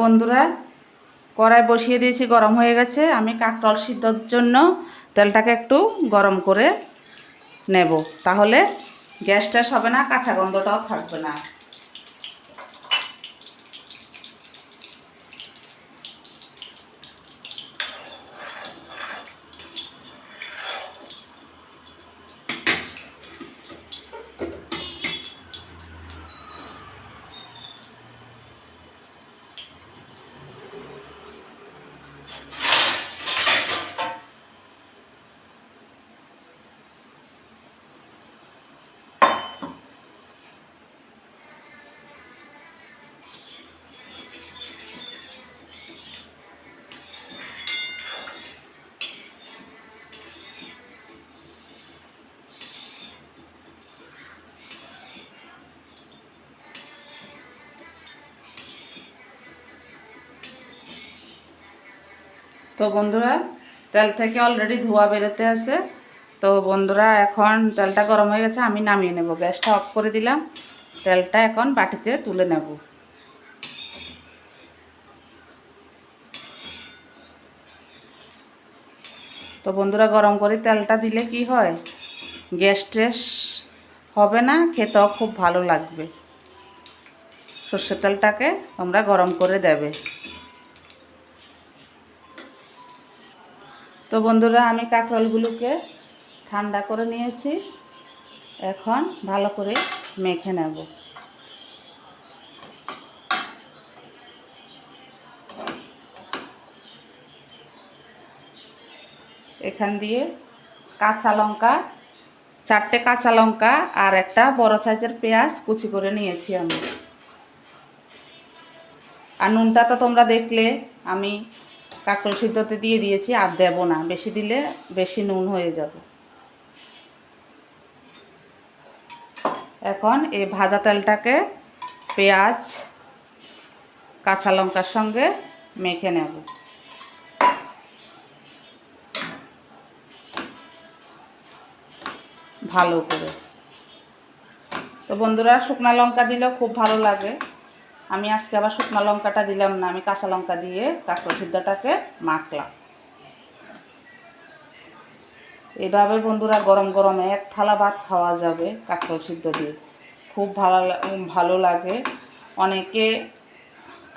বন্ধুরা, কড়াই বসিয়ে দিয়েছি, গরম হয়ে গেছে। আমি কাকরল সিদ্ধর জন্য তেলটাকে একটু গরম করে নেব। তাহলে গ্যাস ট্যাস হবে না, কাঁচা গন্ধটাও থাকবে না। তো বন্ধুরা, তেল থেকে অলরেডি ধোয়া বেরোতে আছে। তো বন্ধুরা, এখন তেলটা গরম হয়ে গেছে, আমি নামিয়ে নেব। গ্যাসটা অফ করে দিলাম। তেলটা এখন বাটিতে তুলে নেব। তো বন্ধুরা, গরম করে তেলটা দিলে কি হয়? গ্যাস ট্রেস হবে না, খেতেও খুব ভালো লাগবে। সর্ষের তেলটাকে তোমরা গরম করে দেবে। তো বন্ধুরা, আমি কাঁকরোলগুলোকে ঠান্ডা করে নিয়েছি। এখন ভালো করে মেখে নেব। এখান দিয়ে কাঁচা লঙ্কা, চারটে কাঁচা লঙ্কা আর একটা বড় সাইজের পেঁয়াজ কুচি করে নিয়েছি আমি। আর নুনটা তো তোমরা দেখলে, আমি কাকল সিদ্ধতে দিয়ে দিয়েছি, আর দেব না। বেশি দিলে বেশি নুন হয়ে যাবে। এখন এই ভাজা তেলটাকে পেঁয়াজ, কাঁচা লঙ্কার সঙ্গে মেখে নেব। ভালো করে। তো বন্ধুরা, শুকনা লঙ্কা দিলেও খুব ভালো লাগে। আমি আজকে আবার শুকনো লঙ্কাটা দিলাম না, আমি কাঁচা লঙ্কা দিয়ে কাঁকড় সিদ্ধটাকে মাখলাম। এভাবে বন্ধুরা গরম গরমে এক থালা ভাত খাওয়া যাবে কাঁকড় সিদ্ধ দিয়ে। খুব ভালো ভালো লাগে। অনেকে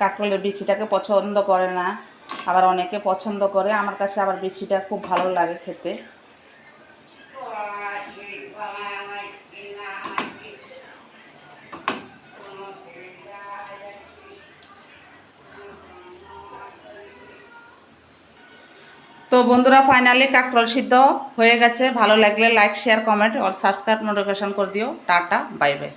কাঁকড়ের বিচিটাকে পছন্দ করে না, আবার অনেকে পছন্দ করে। আমার কাছে আবার বিচিটা খুব ভালো লাগে খেতে। তো বন্ধুরা ফাইনালি কাকরল সিদ্ধ হয়ে গেছে। ভালো লাগলে লাইক শেয়ার কমেন্ট আর সাবস্ক্রাইব নোটিফিকেশন করে দিও। Tata bye bye